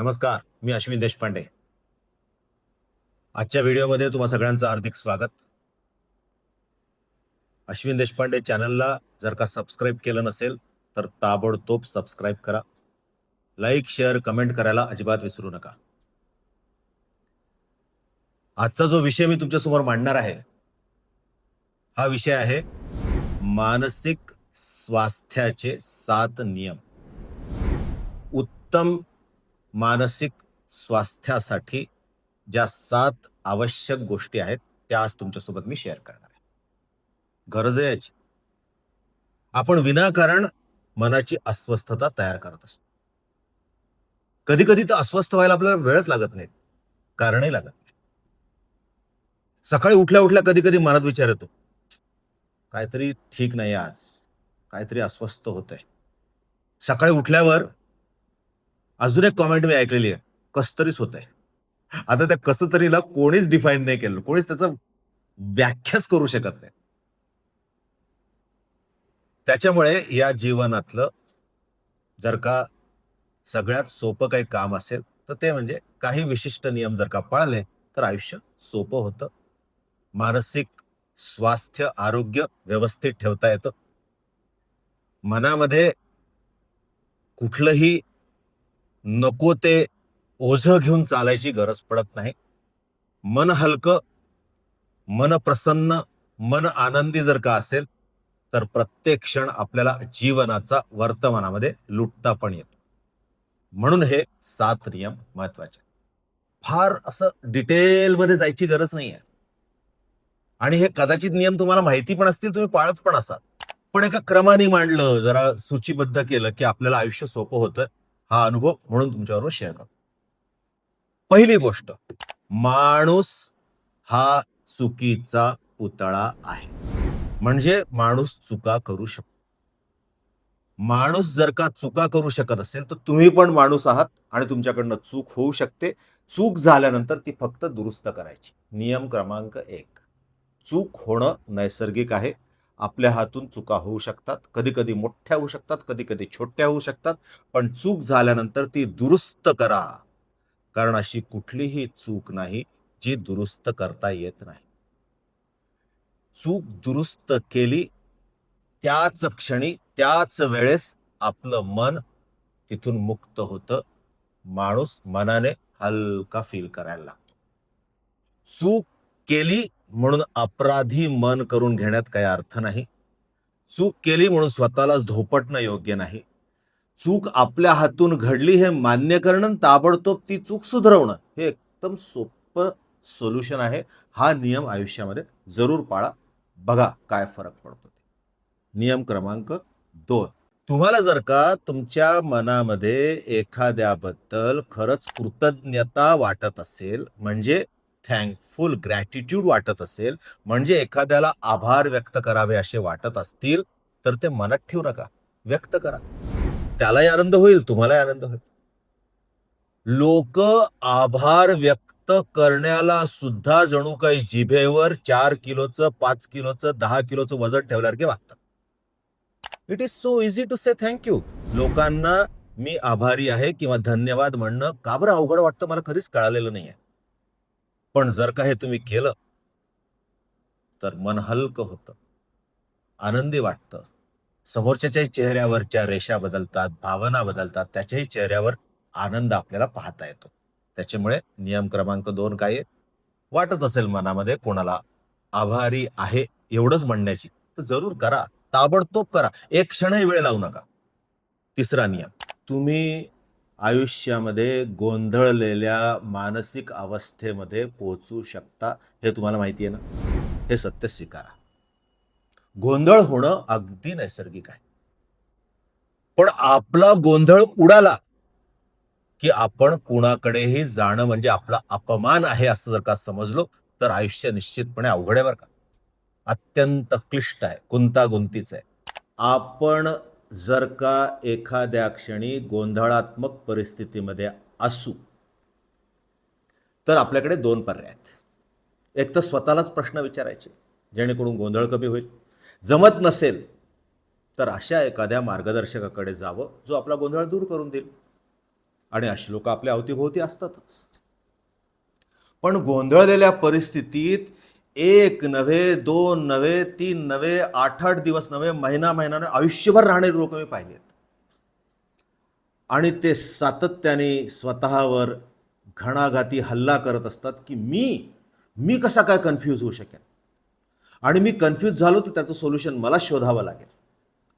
नमस्कार मी अश्विन देशपांडे. आजच्या व्हिडिओमध्ये तुम्हा सगळ्यांचं हार्दिक स्वागत. अश्विन देशपांडे चॅनलला जर का सबस्क्राईब केलं नसेल तर ताबडतोब सबस्क्राईब करा. लाईक शेअर कमेंट करायला अजिबात विसरू नका. आजचा जो विषय मी तुमच्यासमोर मांडणार आहे हा विषय आहे मानसिक स्वास्थ्याचे सात नियम. उत्तम मानसिक स्वास्थ्यासाठी ज्या सात आवश्यक गोष्टी आहेत त्या आज तुमच्यासोबत मी शेअर करणार आहे. गरज आहे याची. आपण विनाकारण मनाची अस्वस्थता तयार करत असतो. कधी कधी तर अस्वस्थ व्हायला आपल्याला वेळच लागत नाही कारणही लागत नाही. सकाळी उठल्या उठल्या कधी कधी मनात विचार येतो काहीतरी ठीक नाही आज काहीतरी अस्वस्थ होत आहे सकाळी उठल्यावर अजून एक कॉमेंट मी ऐकलेली आहे. कस तरीच होत आहे आता त्या कसं तरीला कोणीच डिफाईन नाही केलं. कोणीच त्याचं व्याख्याच करू शकत नाही. त्याच्यामुळे या जीवनातलं जर का सगळ्यात सोपं काही काम असेल तर ते म्हणजे काही विशिष्ट नियम जर का पाळले तर आयुष्य सोपं होतं. मानसिक स्वास्थ्य आरोग्य व्यवस्थित ठेवता येतं. मनामध्ये कुठलंही नको ते ओझं घेऊन चालायची गरज पडत नाही. मन हलकं मन प्रसन्न मन आनंदी जर का असेल तर प्रत्येक क्षण आपल्याला जीवनाचा वर्तमानामध्ये लुटता पण येतो. म्हणून हे सात नियम महत्त्वाचे फार असं डिटेलमध्ये जायची गरज नाही आहे आणि हे कदाचित नियम तुम्हाला माहिती पण असतील तुम्ही पाळत पण असाल. पण एका क्रमाने मांडलं जरा सूचीबद्ध केलं की आपल्याला आयुष्य सोपं होतं. हा अनुभव म्हणून तुमच्याबरोबर शेअर करतो. पहिली गोष्ट माणूस हा चुकीचा पुतळा आहे. म्हणजे माणूस चुका करू शकतो माणूस जर का चुका करू शकत असेल तर तुम्ही पण माणूस आहात आणि तुमच्याकडनं चूक होऊ शकते. चूक झाल्यानंतर ती फक्त दुरुस्त करायची. नियम क्रमांक एक. चूक होणं नैसर्गिक आहे. आपल्या हातून चुका होऊ शकतात कधी कधी मोठ्या होऊ शकतात कधी कधी छोट्या होऊ शकतात पण चूक झाल्यानंतर ती दुरुस्त करा. कारण अशी कुठलीही चूक नाही जी दुरुस्त करता येत नाही. चूक दुरुस्त केली त्याच क्षणी त्याच वेळेस आपलं मन तिथून मुक्त होतं. माणूस मनाने हलका फील करायला लागतो. चूक केली म्हणून अपराधी मन करून घेण्यात काही अर्थ नाही. चूक केली म्हणून स्वतःलाच धोपटणं योग्य नाही. चूक आपल्या हातून घडली हे मान्य करणं ताबडतोब ती चूक सुधरवणं हे एकदम सोपं सोल्युशन आहे. हा नियम आयुष्यामध्ये जरूर पाळा. बघा काय फरक पडतो ते. नियम क्रमांक दोन. तुम्हाला जर का तुमच्या मनामध्ये एखाद्याबद्दल खरंच कृतज्ञता वाटत असेल म्हणजे थँकफुल ग्रॅटिट्यूड वाटत असेल म्हणजे एखाद्याला आभार व्यक्त करावे असे वाटत असतील तर ते मनात ठेवू नका. व्यक्त करा. त्यालाही आनंद होईल तुम्हालाही आनंद होईल. लोक आभार व्यक्त करण्याला सुद्धा जणू काही जिभेवर चार किलोचं पाच किलोचं दहा किलोचं वजन ठेवल्यासारखे वागतात. It is so easy to say thank you लोकांना मी आभारी आहे किंवा धन्यवाद म्हणणं का बरं अवघड वाटतं? मला कधीच कळालेलं आहे पण जर का हे तुम्ही केलं तर मन हलकं होतं. आनंदी वाटतं. समोरच्याच्याही चेहऱ्यावरच्या रेषा बदलतात भावना बदलतात त्याच्याही चेहऱ्यावर आनंद आपल्याला पाहता येतो. त्याच्यामुळे नियम क्रमांक दोन काय आहे? वाटत असेल मनामध्ये कोणाला आभारी आहे एवढंच म्हणण्याची तर जरूर करा. ताबडतोब करा. एक क्षणही वेळ लावू नका. तिसरा नियम. तुम्ही आयुष्यामध्ये गोंधळलेल्या मानसिक अवस्थेमध्ये पोहोचू शकता हे तुम्हाला माहिती आहे ना? हे सत्य स्वीकारा. गोंधळ होणं अगदी नैसर्गिक आहे. पण आपला गोंधळ उडाला की आपण कुणाकडेही जाणं म्हणजे आपला अपमान आहे असं जर का समजलो तर आयुष्य निश्चितपणे अवघड आहे बरं का? अत्यंत क्लिष्ट आहे गुंतागुंतीच आहे. आपण जर का एखाद्या क्षणी गोंधळात्मक परिस्थितीमध्ये असू तर आपल्याकडे दोन पर्याय आहेत. एक तर स्वतःलाच प्रश्न विचारायचे जेणेकरून गोंधळ कमी होईल. जमत नसेल तर अशा एखाद्या मार्गदर्शकाकडे जावं जो आपला गोंधळ दूर करून देईल. आणि अशी लोक आपल्या अवतीभोवती असतातच. पण गोंधळलेल्या परिस्थितीत एक नव्हे दोन नव्हे तीन नव्हे आठ आठ दिवस नव्हे महिना महिना आयुष्यभर राहणारे लोक मी पाहिलेत आणि ते सातत्याने स्वतःवर घणाघाती हल्ला करत असतात की मी मी कसा काय कन्फ्यूज होऊ शकेन? आणि मी कन्फ्यूज झालो तर त्याचं सोल्युशन मला शोधावं लागेल.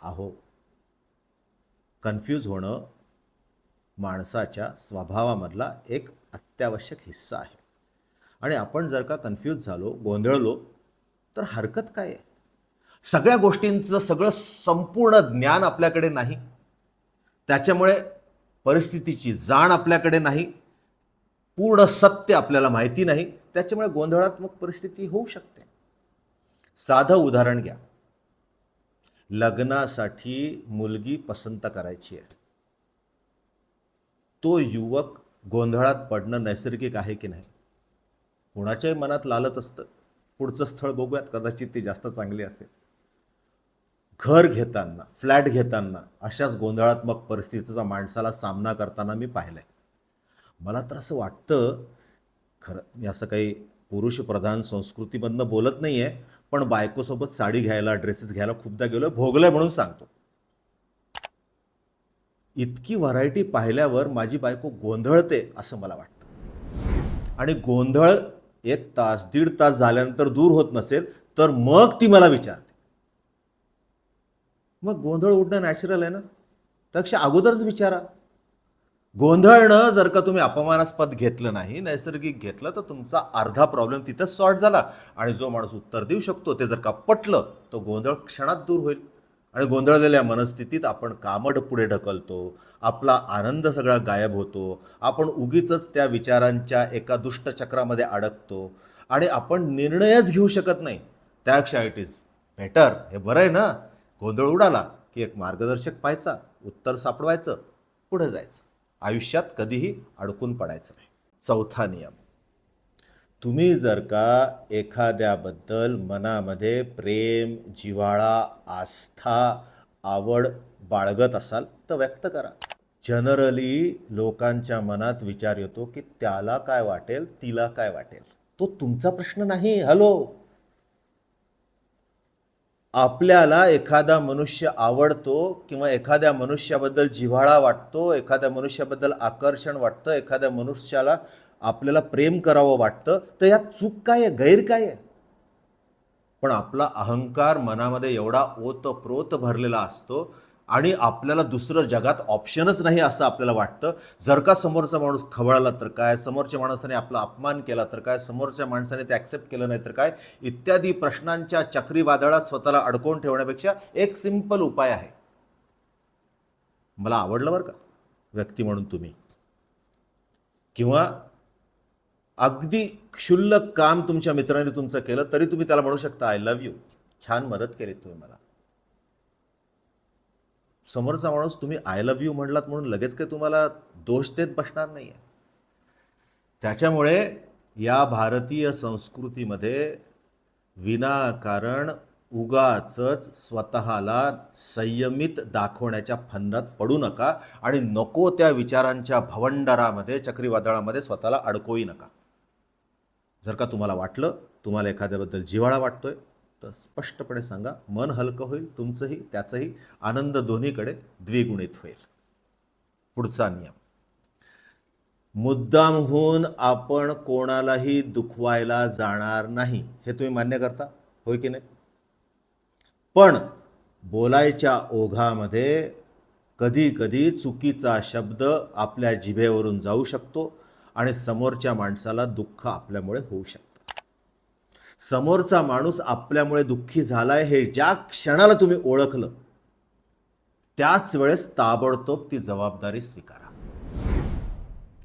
आहो कन्फ्यूज होणं माणसाच्या स्वभावामधला एक अत्यावश्यक हिस्सा आहे. आणि आपण जर का कन्फ्यूज झालो गोंधळलो तर हरकत काय आहे? सगळ्या गोष्टींचं सगळं संपूर्ण ज्ञान आपल्याकडे नाही. त्याच्यामुळे परिस्थितीची जाण आपल्याकडे नाही. पूर्ण सत्य आपल्याला माहिती नाही. त्याच्यामुळे गोंधळात्मक परिस्थिती होऊ शकते. साधं उदाहरण घ्या. लग्नासाठी मुलगी पसंत करायची आहे. तो युवक गोंधळात पडणं नैसर्गिक आहे की नाही? कोणाच्याही मनात लालच असतं. पुढचं स्थळ बघूयात कदाचित ती जास्त चांगली असेल. घर घेताना फ्लॅट घेताना अशाच गोंधळात्मक परिस्थितीचा माणसाला सामना करताना मी पाहिलं आहे मला तर असं वाटतं खरं मी असं काही पुरुषप्रधान संस्कृतीमधनं बोलत नाही आहे पण बायकोसोबत साडी घ्यायला ड्रेसेस घ्यायला खूपदा गेलो भोगलंय म्हणून सांगतो. इतकी व्हरायटी पाहिल्यावर माझी बायको गोंधळते असं मला वाटतं. आणि गोंधळ एक तास दीड तास झाल्यानंतर दूर होत नसेल तर मग ती मला विचारते. मग गोंधळ उडणं नॅचरल आहे ना? त्यापेक्षा अगोदरच विचारा. गोंधळणं जर का तुम्ही अपमानास्पद घेतलं नाही नैसर्गिक घेतलं तर तुमचा अर्धा प्रॉब्लेम तिथंच सॉर्ट झाला. आणि जो माणूस उत्तर देऊ शकतो ते जर का पटलं तो गोंधळ क्षणात दूर होईल. आणि गोंधळलेल्या मनस्थितीत आपण कामड पुढे ढकलतो. आपला आनंद सगळा गायब होतो. आपण उगीच त्या विचारांच्या एका दुष्टचक्रामध्ये अडकतो. आणि आपण निर्णयच घेऊ शकत नाही. त्यापेक्षा इट इज बेटर. हे बरं आहे ना? गोंधळ उडाला की एक मार्गदर्शक पाहायचा उत्तर सापडवायचं पुढे जायचं. आयुष्यात कधीही अडकून पडायचं नाही. चौथा नियम. तुम्ही जर का एखाद्याबद्दल मनामध्ये प्रेम जिव्हाळा आस्था आवड बाळगत असाल तर व्यक्त करा. जनरली लोकांच्या मनात विचार येतो की त्याला काय वाटेल तिला काय वाटेल. तो तुमचा प्रश्न नाही. हॅलो आपल्याला एखादा मनुष्य आवडतो किंवा एखाद्या मनुष्याबद्दल जिव्हाळा वाटतो एखाद्या मनुष्याबद्दल आकर्षण वाटतं एखाद्या मनुष्याला आपल्याला प्रेम करावं वाटतं तर यात चूक काय आहे? गैर काय आहे? पण आपला अहंकार मनामध्ये एवढा ओतप्रोत भरलेला असतो आणि आपल्याला दुसरं जगात ऑप्शनच नाही असं आपल्याला वाटतं. जर का समोरचा माणूस खवळला तर काय? समोरच्या माणसाने आपला अपमान केला तर काय? समोरच्या माणसाने ते ॲक्सेप्ट केलं नाही तर काय? इत्यादी प्रश्नांच्या चक्रीवादळात स्वतःला अडकवून ठेवण्यापेक्षा एक सिंपल उपाय आहे. मला आवडलं बरं का? व्यक्ती म्हणून तुम्ही. किंवा अगदी क्षुल्लक काम तुमच्या मित्राने तुमचं केलं तरी तुम्ही त्याला म्हणू शकता आय लव्ह यू छान मदत केली तुम्ही मला. समोरचा माणूस तुम्ही आय लव्ह यू म्हणलात म्हणून लगेच काही तुम्हाला दोष देत बसणार नाही आहे त्याच्यामुळे या भारतीय संस्कृतीमध्ये विनाकारण उगाच स्वतःला संयमित दाखवण्याच्या फंदात पडू नका आणि नको त्या विचारांच्या भवंडरामध्ये चक्रीवादळामध्ये स्वतःला अडकवू नका. जर का तुम्हाला वाटलं तुम्हाला एखाद्याबद्दल जिव्हाळा वाटतोय तर स्पष्टपणे सांगा मन हलकं होईल तुमचंही त्याचंही आनंद दोन्हीकडे द्विगुणित होईल. पुढचा नियम. मुद्दामहून आपण कोणालाही दुखवायला जाणार नाही हे तुम्ही मान्य करता? होय की नाही? पण बोलायच्या ओघामध्ये कधी कधी चुकीचा शब्द आपल्या जिभेवरून जाऊ शकतो आणि समोरच्या माणसाला दुःख आपल्यामुळे होऊ शकतं. समोरचा माणूस आपल्यामुळे दुःखी झालाय हे ज्या क्षणाला तुम्ही ओळखलं त्याच वेळेस ताबडतोब ती जबाबदारी स्वीकारा.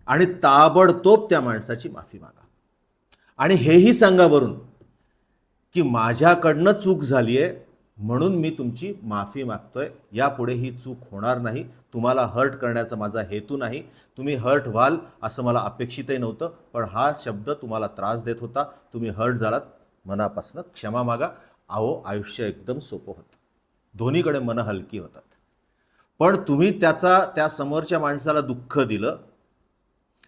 आणि ताबडतोब त्या माणसाची माफी मागा. आणि हेही सांगा वरून की माझ्याकडनं चूक झाली आहे म्हणून मी तुमची माफी मागतोय. यापुढे ही चूक होणार नाही. तुम्हाला हर्ट करण्याचा माझा हेतू नाही. तुम्ही हर्ट व्हाल असं मला अपेक्षितही नव्हतं पण हा शब्द तुम्हाला त्रास देत होता. तुम्ही हर्ट झालात. मनापासून क्षमा मागा. अहो आयुष्य एकदम सोपं होतं. दोन्हीकडे मनं हलकी होतात. पण तुम्ही त्याचा त्या समोरच्या माणसाला दुःख दिलं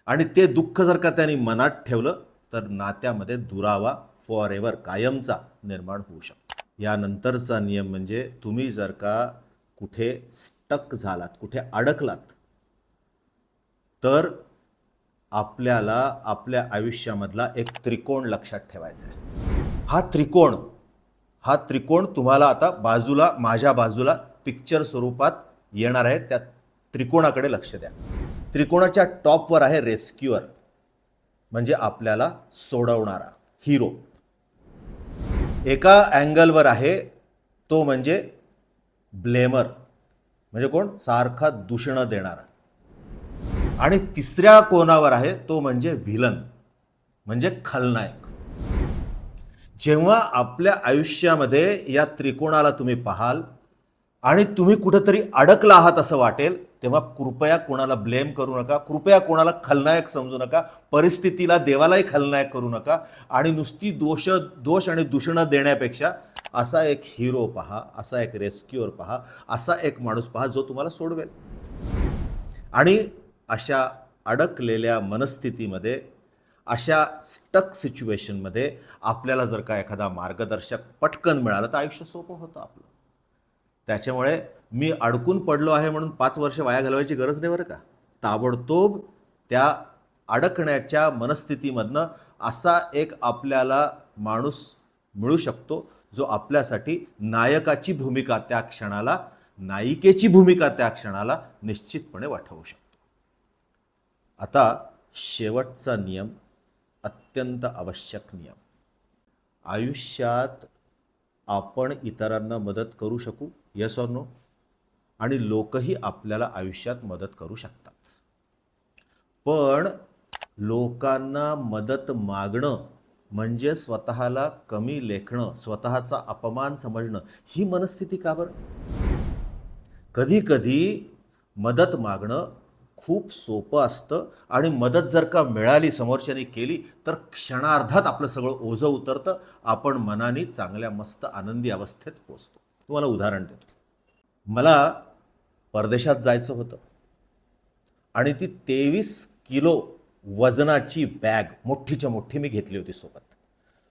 आणि ते दुःख जर का त्यांनी मनात ठेवलं तर नात्यामध्ये दुरावा फॉर एव्हर कायमचा निर्माण होऊ शकतो. यानंतरचा नियम म्हणजे तुम्ही जर का कुठे स्टक झालात कुठे अडकलात तर आपल्याला आपल्या आयुष्यामधला एक त्रिकोण लक्षात ठेवायचा आहे. हा त्रिकोण हा त्रिकोण तुम्हाला आता बाजूला माझ्या बाजूला पिक्चर स्वरूपात येणार आहे. त्या त्रिकोणाकडे लक्ष द्या. त्रिकोणाच्या टॉपवर आहे रेस्क्युअर म्हणजे आपल्याला सोडवणारा हिरो एका अँगलवर आहे तो म्हणजे ब्लेमर. म्हणजे कोण? सारखा दूषणं देणारा. आणि तिसऱ्या कोणावर आहे तो म्हणजे व्हिलन म्हणजे खलनायक. जेव्हा आपल्या आयुष्यामध्ये या त्रिकोणाला तुम्ही पाहाल आणि तुम्ही कुठंतरी अडकला आहात असं वाटेल तेव्हा कृपया कोणाला ब्लेम करू नका कृपया कोणाला खलनायक समजू नका परिस्थितीला देवालाही खलनायक करू नका आणि नुसती दोष दोष आणि दूषणं देण्यापेक्षा असा एक हिरो पहा असा एक रेस्क्युअर पहा असा एक माणूस पहा जो तुम्हाला सोडवेल. आणि अशा अडकलेल्या मनस्थितीमध्ये अशा स्टक सिच्युएशनमध्ये आपल्याला जर का एखादा मार्गदर्शक पटकन मिळाला तर आयुष्य सोपं होतं आपलं. त्याच्यामुळे मी अडकून पडलो आहे म्हणून पाच वर्ष वाया घालवायची गरज नाही बरं का? ताबडतोब त्या अडकण्याच्या मनस्थितीमधनं असा एक आपल्याला माणूस मिळू शकतो जो आपल्यासाठी नायकाची भूमिका त्या क्षणाला नायिकेची भूमिका त्या क्षणाला निश्चितपणे वाटवू शकतो. आता शेवटचा नियम अत्यंत आवश्यक नियम. आयुष्यात आपण इतरांना मदत करू शकू? येस ऑर नो आणि लोकही आपल्याला आयुष्यात मदत करू शकतात. पण लोकांना मदत मागणं म्हणजे स्वतःला कमी लेखणं स्वतःचा अपमान समजणं ही मनस्थिती का बरं? कधी कधी मदत मागणं खूप सोपं असतं आणि मदत जर का मिळाली समोरच्याने केली तर क्षणार्धात आपलं सगळं ओझं उतरतं. आपण मनाने चांगल्या मस्त आनंदी अवस्थेत पोचतो तुम्हाला उदाहरण देतो. मला परदेशात जायचं होतं. आणि ती तेवीस किलो वजनाची बॅग मोठीच्या मोठी मी घेतली होती सोबत.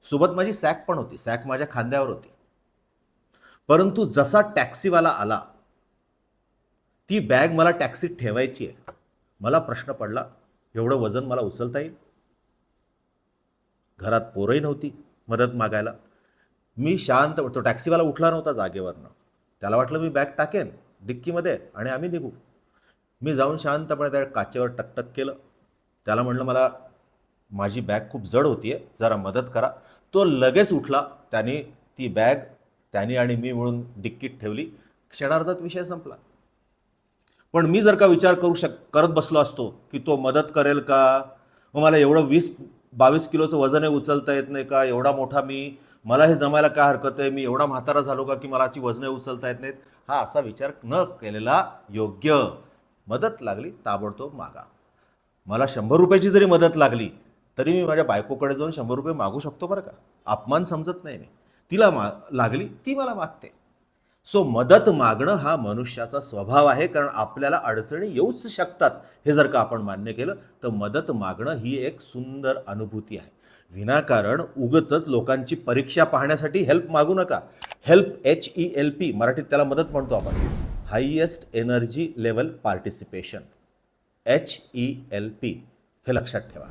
सोबत माझी सॅक पण होती सॅक माझ्या खांद्यावर होती. परंतु जसा टॅक्सीवाला आला ती बॅग मला टॅक्सीत ठेवायची आहे. मला प्रश्न पडला एवढं वजन मला उचलता येईल? घरात पोरही नव्हती मदत मागायला. मी शांत तो टॅक्सीवाला उठला नव्हता जागेवरनं. त्याला वाटलं मी बॅग टाकेन डिक्कीमध्ये आणि आम्ही निघू. मी जाऊन शांतपणे त्या काचेवर टकटक केलं. त्याला म्हणलं मला माझी बॅग खूप जड होती आहे जरा मदत करा. तो लगेच उठला. त्याने ती बॅग त्याने आणि मी मिळून डिक्कीत ठेवली. क्षणार्धात विषय संपला. पण मी जर का विचार करू शक करत बसलो असतो की तो मदत करेल का? मग मला एवढं वीस बावीस किलोचं वजनही उचलता येत नाही का? एवढा मोठा मी मला हे जमायला काय हरकत आहे? मी एवढा म्हातारा झालो का की मला याची वजने उचलता येत नाहीत? हा असा विचार न केलेला योग्य मदत लागली ताबडतोब मागा. मला शंभर रुपयाची जरी मदत लागली तरी मी माझ्या बायकोकडे जाऊन शंभर रुपये मागू शकतो बरं का? अपमान समजत नाही मी. तिला मा लागली ती मला मागते. सो मदत मागणं हा मनुष्याचा स्वभाव आहे कारण आपल्याला अडचणी येऊच शकतात हे जर का आपण मान्य केलं तर मदत मागणं ही एक सुंदर अनुभूती आहे. विनाकारण उगच लोकांची परीक्षा पाहण्यासाठी हेल्प मागू नका. Help H E L P मराठीत त्याला मदत म्हणतो आपण. Highest energy level participation H E L P हे लक्षात ठेवा.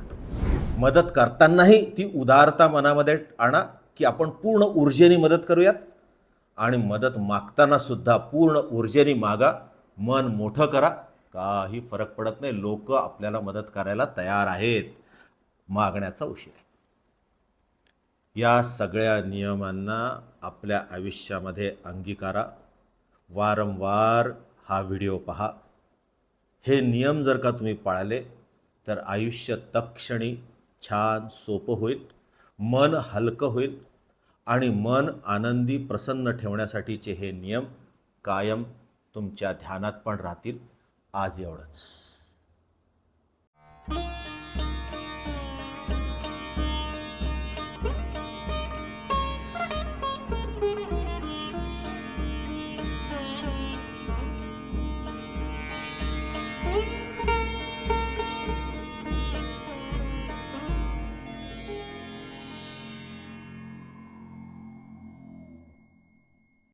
मदत करतानाही ती उदारता मनामध्ये आणा की आपण पूर्ण ऊर्जेने मदत करूयात. आणि मदत मागताना सुद्धा पूर्ण ऊर्जेने मागा मन मोठं करा. काही फरक पडत नाही लोक आपल्याला मदत करायला तयार आहेत. मागण्याचा उशीर आहे. या सगळ्या नियमांना आपल्या आयुष्यामध्ये अंगीकारा. वारंवार हा व्हिडिओ पहा. हे नियम जर का तुम्ही पाळले तर आयुष्य तक्षणी छान सोपं होईल मन हलकं होईल आणि मन आनंदी प्रसन्न ठेवण्यासाठीचे हे नियम कायम तुमच्या ध्यानात पण राहतील. आज एवढंच.